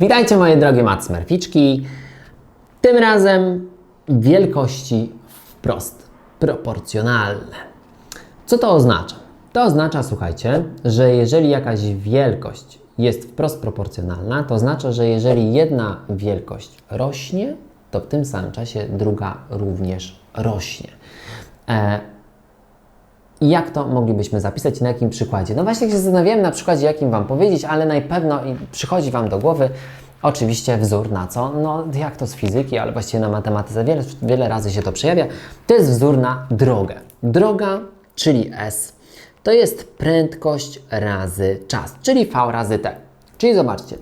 Witajcie moje drogie Matsmerficzki. Tym razem wielkości wprost proporcjonalne. Co to oznacza? To oznacza, słuchajcie, że jeżeli jakaś wielkość jest wprost proporcjonalna, to oznacza, że jeżeli jedna wielkość rośnie, to w tym samym czasie druga również rośnie. E, jak to moglibyśmy zapisać na jakim przykładzie? No właśnie się zastanawiałem na przykładzie, jakim Wam powiedzieć, ale na pewno przychodzi Wam do głowy oczywiście wzór na co? No jak to z fizyki, ale właściwie na matematyce wiele, wiele razy się to przejawia. To jest wzór na drogę. Droga, czyli S, to jest prędkość razy czas, czyli V razy T. Czyli zobaczcie,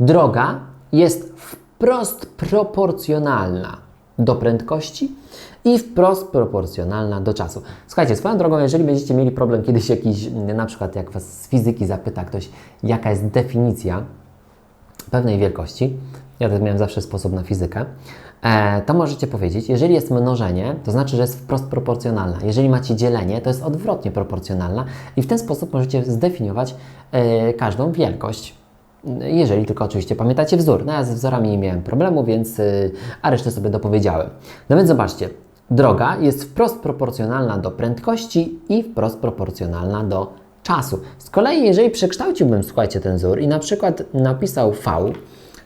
droga jest wprost proporcjonalna do prędkości i wprost proporcjonalna do czasu. Słuchajcie, swoją drogą, jeżeli będziecie mieli problem kiedyś jakiś, na przykład jak Was z fizyki zapyta ktoś, jaka jest definicja pewnej wielkości, ja też miałem zawsze sposób na fizykę, e, to możecie powiedzieć, jeżeli jest mnożenie, to znaczy, że jest wprost proporcjonalna. Jeżeli macie dzielenie, to jest odwrotnie proporcjonalna i w ten sposób możecie zdefiniować e, każdą wielkość. Jeżeli tylko oczywiście pamiętacie wzór. No ja z wzorami nie miałem problemu, więc, y, a resztę sobie dopowiedziałem. No więc zobaczcie, droga jest wprost proporcjonalna do prędkości i wprost proporcjonalna do czasu. Z kolei, jeżeli przekształciłbym, słuchajcie, ten wzór i na przykład napisał V,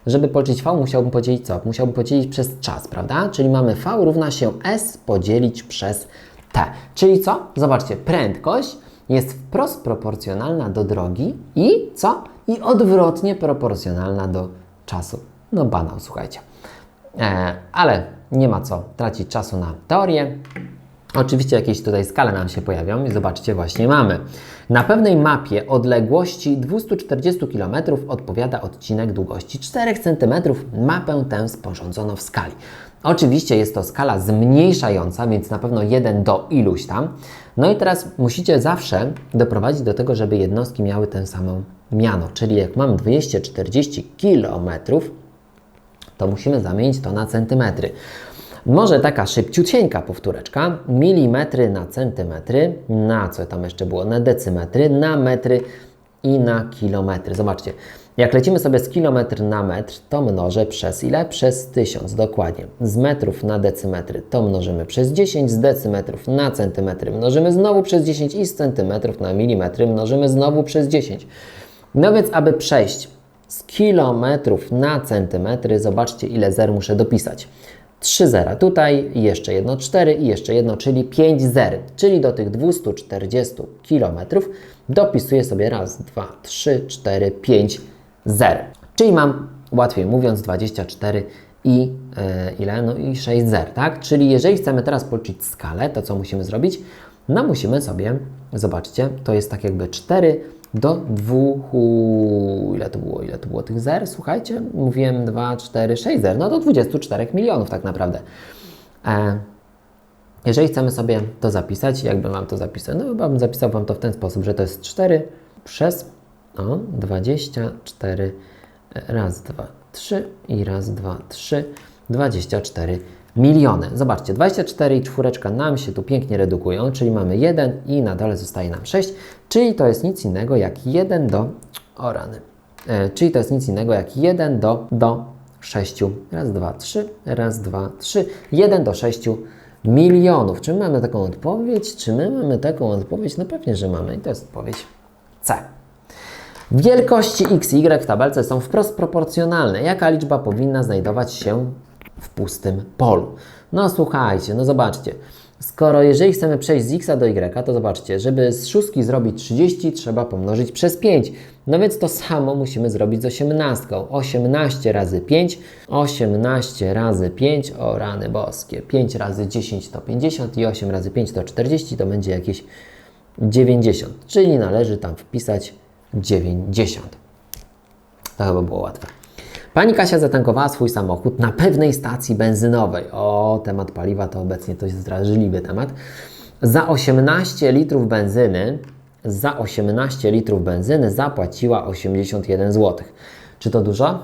żeby policzyć V, musiałbym podzielić co? Musiałbym podzielić przez czas, prawda? Czyli mamy V równa się S podzielić przez T. Czyli co? Zobaczcie, prędkość jest wprost proporcjonalna do drogi i co? I odwrotnie proporcjonalna do czasu. No banał, słuchajcie. E, ale nie ma co tracić czasu na teorię. Oczywiście jakieś tutaj skale nam się pojawią i zobaczcie, właśnie mamy. Na pewnej mapie odległości 240 km odpowiada odcinek długości 4 cm. Mapę tę sporządzono w skali. Oczywiście jest to skala zmniejszająca, więc na pewno 1 do iluś tam. No i teraz musicie zawsze doprowadzić do tego, żeby jednostki miały tę samą miano. Czyli jak mam 240 km, to musimy zamienić to na centymetry. Może taka szybciuteńka powtóreczka, milimetry na centymetry, na co tam jeszcze było, na decymetry, na metry i na kilometry. Zobaczcie, jak lecimy sobie z kilometr na metr, to mnożę przez ile? Przez 1000, dokładnie. Z metrów na decymetry to mnożymy przez 10, z decymetrów na centymetry mnożymy znowu przez 10 i z centymetrów na milimetry mnożymy znowu przez 10. No więc, aby przejść z kilometrów na centymetry, zobaczcie ile zer muszę dopisać. 3 zera tutaj, jeszcze jedno 4 i jeszcze jedno, czyli 5 zer. Czyli do tych 240 km dopisuję sobie raz, dwa, trzy, cztery, pięć zer. Czyli mam, łatwiej mówiąc, 24 i yy, ile? No i 6 zer, tak? Czyli jeżeli chcemy teraz policzyć skalę, to co musimy zrobić? No musimy sobie, zobaczcie, to jest tak jakby 4 do 2, ile to było, ile to było tych zer, słuchajcie, mówiłem 2, 4, 6 zer, no do 24 milionów tak naprawdę. E, jeżeli chcemy sobie to zapisać, jakby Wam to zapisać, no chyba bym zapisał Wam to w ten sposób, że to jest 4 przez o, 24, raz, dwa, trzy i raz, dwa, trzy, 24 miliony. Zobaczcie, 24 i czwóreczka nam się tu pięknie redukują, czyli mamy 1 i na dole zostaje nam 6, czyli to jest nic innego jak 1 do, o e, czyli to jest nic innego jak 1 do, do 6. Raz, dwa, trzy, raz, dwa, trzy, 1 do 6 milionów. Czy my mamy taką odpowiedź? Czy my mamy taką odpowiedź? No pewnie, że mamy i to jest odpowiedź C. Wielkości x i y w tabelce są wprost proporcjonalne. Jaka liczba powinna znajdować się w pustym polu. No słuchajcie, no zobaczcie. Skoro jeżeli chcemy przejść z x do y, to zobaczcie, żeby z szóstki zrobić 30, trzeba pomnożyć przez 5. No więc to samo musimy zrobić z 18. 18 razy 5, 18 razy 5, o rany boskie. 5 razy 10 to 50 i 8 razy 5 to 40, to będzie jakieś 90. Czyli należy tam wpisać 90. To chyba było łatwe. Pani Kasia zatankowała swój samochód na pewnej stacji benzynowej. O, temat paliwa to obecnie to jest drażliwy temat. Za 18 litrów benzyny, za 18 litrów benzyny zapłaciła 81 zł. Czy to dużo?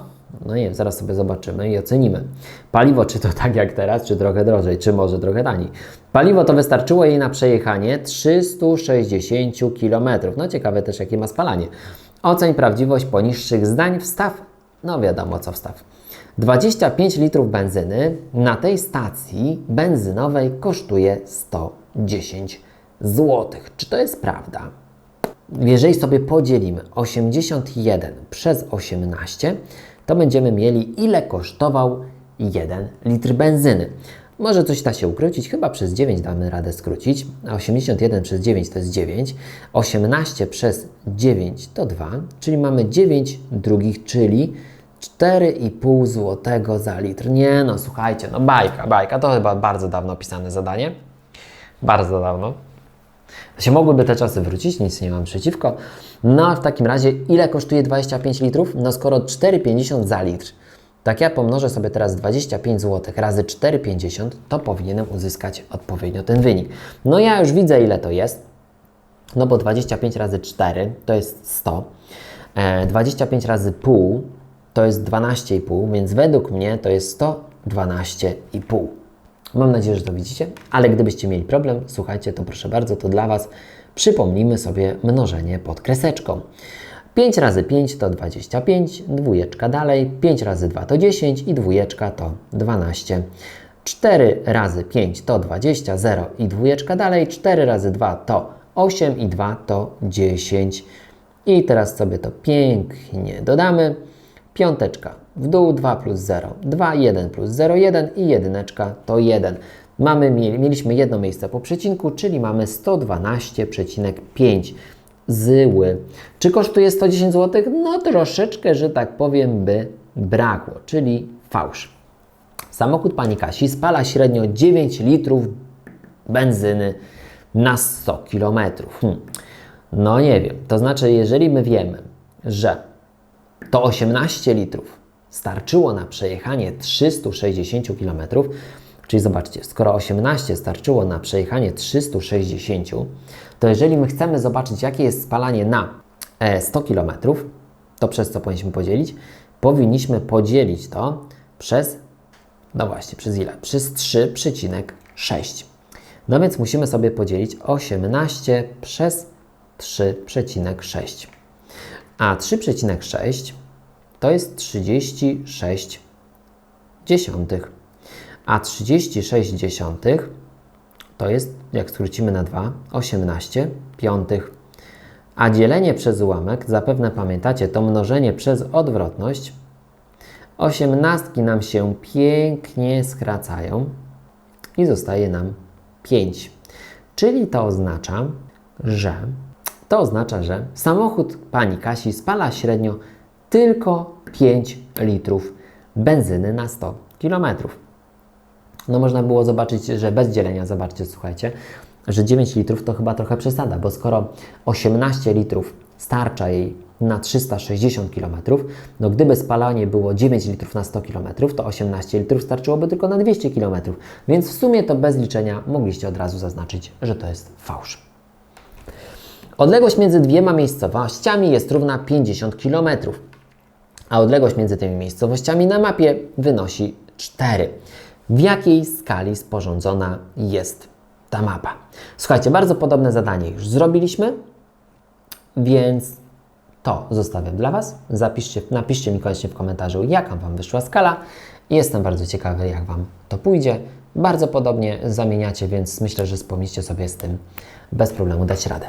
No nie, zaraz sobie zobaczymy i ocenimy. Paliwo, czy to tak jak teraz, czy trochę drożej, czy może trochę taniej. Paliwo to wystarczyło jej na przejechanie 360 km. No ciekawe też, jakie ma spalanie. Oceń prawdziwość poniższych zdań, wstaw No wiadomo co wstaw. 25 litrów benzyny na tej stacji benzynowej kosztuje 110 zł. Czy to jest prawda? Jeżeli sobie podzielimy 81 przez 18, to będziemy mieli ile kosztował 1 litr benzyny. Może coś da się ukrócić, chyba przez 9 damy radę skrócić. 81 przez 9 to jest 9, 18 przez 9 to 2, czyli mamy 9 drugich, czyli 4,5 zł za litr. Nie no, słuchajcie, no bajka, bajka, to chyba bardzo dawno pisane zadanie. Bardzo dawno. Się mogłyby te czasy wrócić, nic nie mam przeciwko. No a w takim razie, ile kosztuje 25 litrów? No skoro 4,50 za litr, tak ja pomnożę sobie teraz 25 zł razy 4,50, to powinienem uzyskać odpowiednio ten wynik. No ja już widzę, ile to jest. No bo 25 razy 4 to jest 100. E, 25 razy pół to jest 12,5, więc według mnie to jest 112,5. Mam nadzieję, że to widzicie, ale gdybyście mieli problem, słuchajcie, to proszę bardzo, to dla Was przypomnijmy sobie mnożenie pod kreseczką. 5 razy 5 to 25, dwójeczka dalej, 5 razy 2 to 10 i dwójeczka to 12. 4 razy 5 to 20, 0 i dwójeczka dalej, 4 razy 2 to 8 i 2 to 10. I teraz sobie to pięknie dodamy. Piąteczka w dół 2 plus 0, 2, 1 plus 0, 1 i jedyneczka to 1. Mamy, mieliśmy jedno miejsce po przecinku, czyli mamy 112,5 zyły. Czy kosztuje 110 zł? No troszeczkę, że tak powiem, by brakło, czyli fałsz. Samochód pani Kasi spala średnio 9 litrów benzyny na 100 km. Hm. No nie wiem, to znaczy, jeżeli my wiemy, że to 18 litrów starczyło na przejechanie 360 km, czyli zobaczcie, skoro 18 starczyło na przejechanie 360, to jeżeli my chcemy zobaczyć, jakie jest spalanie na 100 km, to przez co powinniśmy podzielić? Powinniśmy podzielić to przez, no właśnie, przez ile? Przez 3,6. No więc musimy sobie podzielić 18 przez 3,6. A 3,6 to jest 36 dziesiątych. A 36 dziesiątych to jest, jak skrócimy na 2, 18 piątych. A dzielenie przez ułamek, zapewne pamiętacie, to mnożenie przez odwrotność. Osiemnastki nam się pięknie skracają i zostaje nam 5. Czyli to oznacza, że to oznacza, że samochód pani Kasi spala średnio tylko 5 litrów benzyny na 100 km. No można było zobaczyć, że bez dzielenia, zobaczcie, słuchajcie, że 9 litrów to chyba trochę przesada, bo skoro 18 litrów starcza jej na 360 km, no gdyby spalanie było 9 litrów na 100 km, to 18 litrów starczyłoby tylko na 200 km, więc w sumie to bez liczenia mogliście od razu zaznaczyć, że to jest fałsz. Odległość między dwiema miejscowościami jest równa 50 km, a odległość między tymi miejscowościami na mapie wynosi 4 w jakiej skali sporządzona jest ta mapa. Słuchajcie, bardzo podobne zadanie już zrobiliśmy, więc to zostawiam dla Was. Zapiszcie, napiszcie mi koniecznie w komentarzu, jaka Wam wyszła skala. Jestem bardzo ciekawy, jak Wam to pójdzie. Bardzo podobnie zamieniacie, więc myślę, że wspomnicie sobie z tym bez problemu dać radę.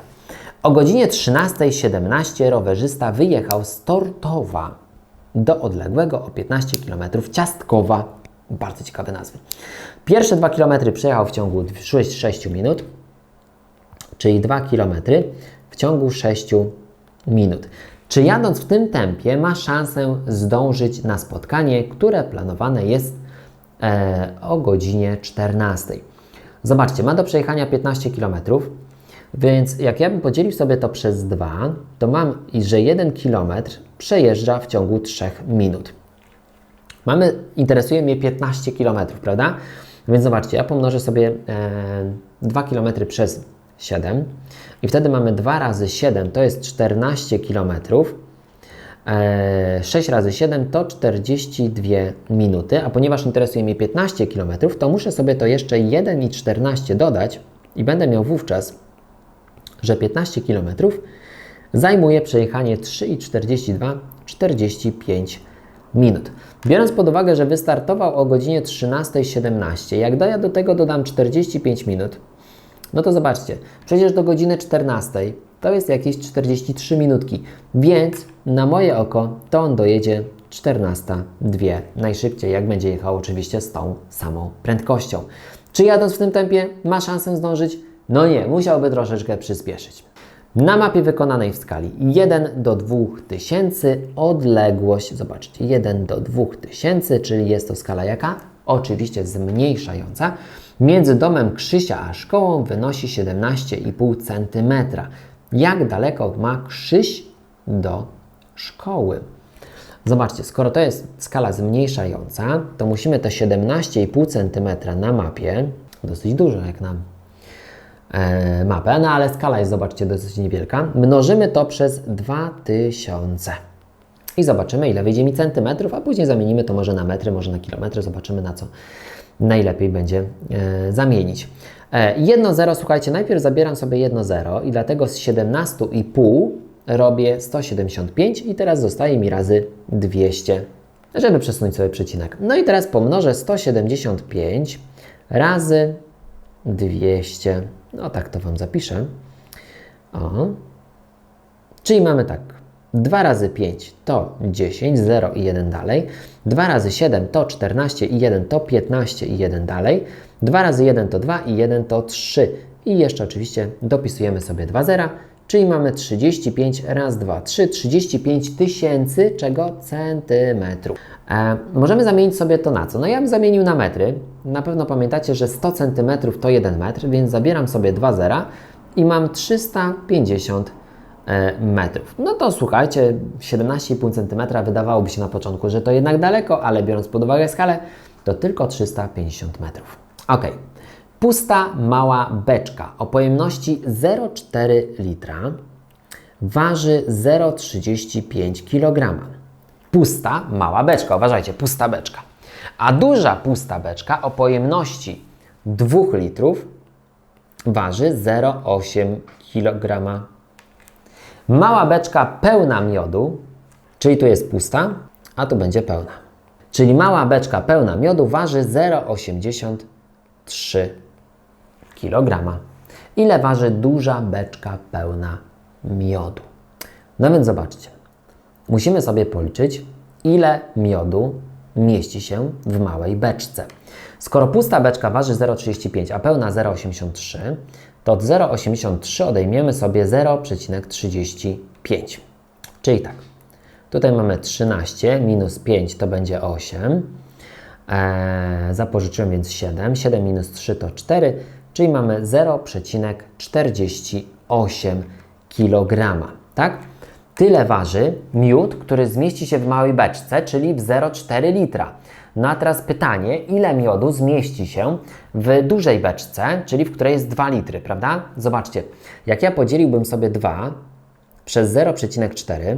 O godzinie 13.17 rowerzysta wyjechał z Tortowa do odległego o 15 km Ciastkowa bardzo ciekawe nazwy. Pierwsze 2 km przejechał w ciągu 6, 6 minut, czyli 2 km w ciągu 6 minut. Czy jadąc w tym tempie ma szansę zdążyć na spotkanie, które planowane jest e, o godzinie 14. Zobaczcie, ma do przejechania 15 km, więc jak ja bym podzielił sobie to przez 2, to mam, że 1 km przejeżdża w ciągu 3 minut. Mamy, interesuje mnie 15 km, prawda? Więc zobaczcie, ja pomnożę sobie e, 2 km przez 7 i wtedy mamy 2 razy 7 to jest 14 km. E, 6 razy 7 to 42 minuty, a ponieważ interesuje mnie 15 km, to muszę sobie to jeszcze 1 i 14 dodać i będę miał wówczas, że 15 km zajmuje przejechanie 3 i 42 45 minut. Biorąc pod uwagę, że wystartował o godzinie 13.17, jak ja do tego dodam 45 minut, no to zobaczcie, przecież do godziny 14 to jest jakieś 43 minutki, więc na moje oko to on dojedzie 14.02 najszybciej, jak będzie jechał oczywiście z tą samą prędkością. Czy jadąc w tym tempie ma szansę zdążyć? No nie, musiałby troszeczkę przyspieszyć. Na mapie wykonanej w skali 1 do 2000 odległość, zobaczcie, 1 do 2000, czyli jest to skala jaka? Oczywiście zmniejszająca. Między domem Krzysia a szkołą wynosi 17,5 cm. Jak daleko ma Krzyś do szkoły? Zobaczcie, skoro to jest skala zmniejszająca, to musimy te 17,5 cm na mapie, dosyć dużo jak nam mapę, no ale skala jest, zobaczcie, dosyć niewielka, mnożymy to przez 2000. I zobaczymy, ile wyjdzie mi centymetrów, a później zamienimy to może na metry, może na kilometry, zobaczymy na co najlepiej będzie e, zamienić. E, jedno zero, słuchajcie, najpierw zabieram sobie jedno zero i dlatego z 17,5 robię 175 i teraz zostaje mi razy 200, żeby przesunąć sobie przecinek. No i teraz pomnożę 175 razy 200. No tak to Wam zapiszę. O. Czyli mamy tak. 2 razy 5 to 10, 0 i 1 dalej. 2 razy 7 to 14 i 1 to 15 i 1 dalej. 2 razy 1 to 2 i 1 to 3. I jeszcze oczywiście dopisujemy sobie 2 zera, czyli mamy 35 raz 2, 3, 35 tysięcy czego? Centymetrów. E, możemy zamienić sobie to na co? No ja bym zamienił na metry. Na pewno pamiętacie, że 100 centymetrów to 1 metr, więc zabieram sobie 2 zera i mam 350 e, metrów. No to słuchajcie, 17,5 cm wydawałoby się na początku, że to jednak daleko, ale biorąc pod uwagę skalę, to tylko 350 metrów. Ok. Pusta, mała beczka o pojemności 0,4 litra waży 0,35 kg. Pusta, mała beczka, uważajcie, pusta beczka. A duża pusta beczka o pojemności 2 litrów waży 0,8 kg. Mała beczka pełna miodu, czyli tu jest pusta, a tu będzie pełna. Czyli mała beczka pełna miodu waży 0,83 kg. Ile waży duża beczka pełna miodu? No więc zobaczcie. Musimy sobie policzyć, ile miodu mieści się w małej beczce. Skoro pusta beczka waży 0,35, a pełna 0,83, to od 0,83 odejmiemy sobie 0,35. Czyli tak, tutaj mamy 13, minus 5 to będzie 8. Eee, zapożyczyłem więc 7. 7 minus 3 to 4, czyli mamy 0,48 kg. Tak? Tyle waży miód, który zmieści się w małej beczce, czyli w 0,4 litra. No a teraz pytanie, ile miodu zmieści się w dużej beczce, czyli w której jest 2 litry, prawda? Zobaczcie, jak ja podzieliłbym sobie 2 przez 0,4,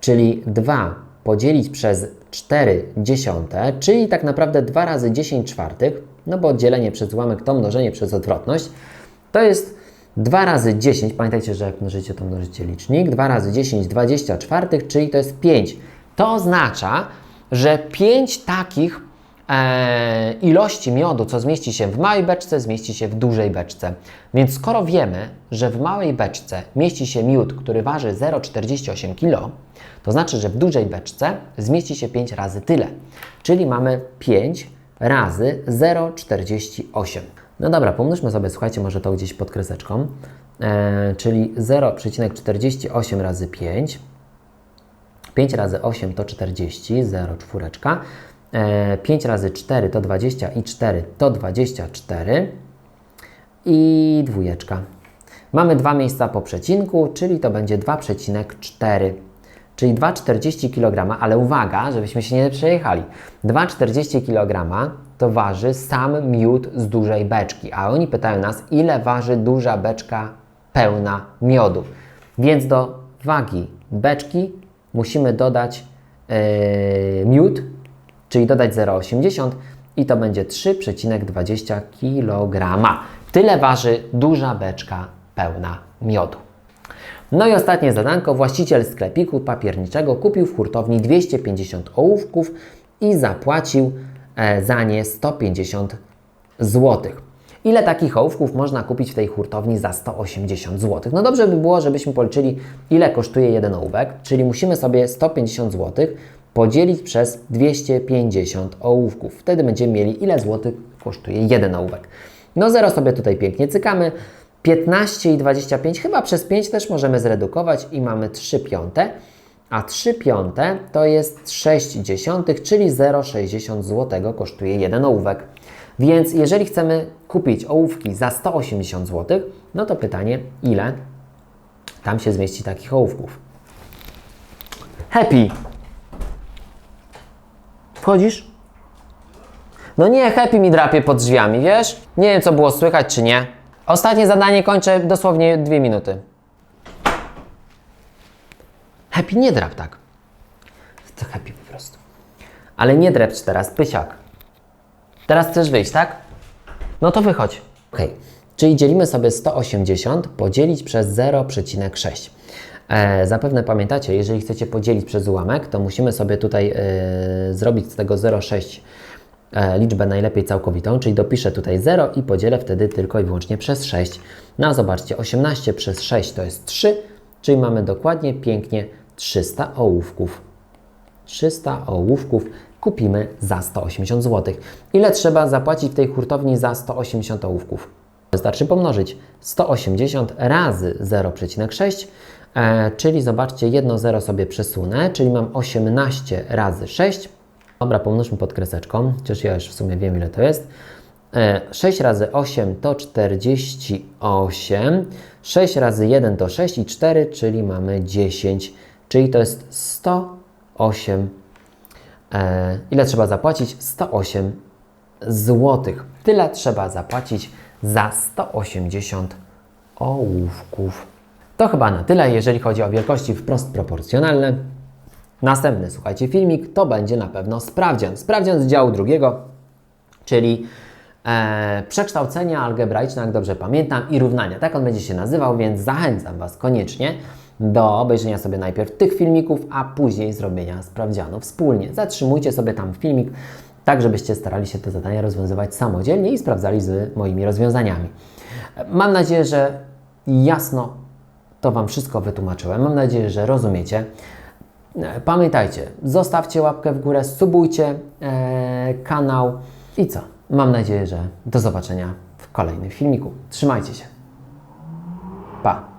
czyli 2 podzielić przez 4 dziesiąte, czyli tak naprawdę 2 razy 10 czwartych, no bo dzielenie przez ułamek to mnożenie przez odwrotność, to jest 2 razy 10, pamiętajcie, że jak mnożycie, to mnożycie licznik, 2 razy 10, 20 czwartych, czyli to jest 5. To oznacza, że 5 takich e, ilości miodu, co zmieści się w małej beczce, zmieści się w dużej beczce. Więc skoro wiemy, że w małej beczce mieści się miód, który waży 0,48 kg, to znaczy, że w dużej beczce zmieści się 5 razy tyle. Czyli mamy 5 razy 0,48. No dobra, pomnóżmy sobie, słuchajcie, może to gdzieś pod kreseczką, e, czyli 0,48 razy 5. 5 razy 8 to 40, 0 czwóreczka. E, 5 razy 4 to 20 i 4 to 24 i dwójeczka. Mamy dwa miejsca po przecinku, czyli to będzie 2,4 czyli 2,40 kg, ale uwaga, żebyśmy się nie przejechali. 2,40 kg to waży sam miód z dużej beczki, a oni pytają nas, ile waży duża beczka pełna miodu. Więc do wagi beczki musimy dodać yy, miód, czyli dodać 0,80 i to będzie 3,20 kg. Tyle waży duża beczka pełna miodu. No i ostatnie zadanko. Właściciel sklepiku papierniczego kupił w hurtowni 250 ołówków i zapłacił e, za nie 150 zł. Ile takich ołówków można kupić w tej hurtowni za 180 zł? No dobrze by było, żebyśmy policzyli, ile kosztuje jeden ołówek, czyli musimy sobie 150 zł podzielić przez 250 ołówków. Wtedy będziemy mieli, ile złotych kosztuje jeden ołówek. No zero sobie tutaj pięknie cykamy. 15 i 25 chyba przez 5 też możemy zredukować i mamy 3 piąte, a 3 piąte to jest 6 dziesiątych, czyli 0,60 zł kosztuje jeden ołówek. Więc jeżeli chcemy kupić ołówki za 180 zł, no to pytanie, ile tam się zmieści takich ołówków? Happy! Wchodzisz? No nie, Happy mi drapie pod drzwiami, wiesz? Nie wiem, co było słychać, czy nie. Ostatnie zadanie kończę dosłownie dwie minuty. Happy, nie drap tak. To Happy po prostu. Ale nie drepcz teraz, pysiak. Teraz chcesz wyjść, tak? No to wychodź. Ok, czyli dzielimy sobie 180 podzielić przez 0,6. E, zapewne pamiętacie, jeżeli chcecie podzielić przez ułamek, to musimy sobie tutaj e, zrobić z tego 0,6 e, liczbę najlepiej całkowitą, czyli dopiszę tutaj 0 i podzielę wtedy tylko i wyłącznie przez 6. No zobaczcie, 18 przez 6 to jest 3, czyli mamy dokładnie pięknie 300 ołówków. 300 ołówków kupimy za 180 zł. Ile trzeba zapłacić w tej hurtowni za 180 ołówków? Wystarczy pomnożyć 180 razy 0,6, e, czyli zobaczcie, jedno 0 sobie przesunę, czyli mam 18 razy 6. Dobra, pomnóżmy pod kreseczką, chociaż ja już w sumie wiem ile to jest. E, 6 razy 8 to 48, 6 razy 1 to 6 i 4, czyli mamy 10, czyli to jest 108 E, ile trzeba zapłacić? 108 zł. Tyle trzeba zapłacić za 180 ołówków. To chyba na tyle, jeżeli chodzi o wielkości wprost proporcjonalne. Następny, słuchajcie, filmik to będzie na pewno sprawdzian. Sprawdzian z działu drugiego, czyli e, przekształcenia algebraiczne, jak dobrze pamiętam, i równania. Tak on będzie się nazywał, więc zachęcam Was koniecznie do obejrzenia sobie najpierw tych filmików, a później zrobienia sprawdzianu wspólnie. Zatrzymujcie sobie tam filmik, tak żebyście starali się te zadania rozwiązywać samodzielnie i sprawdzali z moimi rozwiązaniami. Mam nadzieję, że jasno to Wam wszystko wytłumaczyłem. Mam nadzieję, że rozumiecie. Pamiętajcie, zostawcie łapkę w górę, subujcie e, kanał i co? Mam nadzieję, że do zobaczenia w kolejnym filmiku. Trzymajcie się. Pa!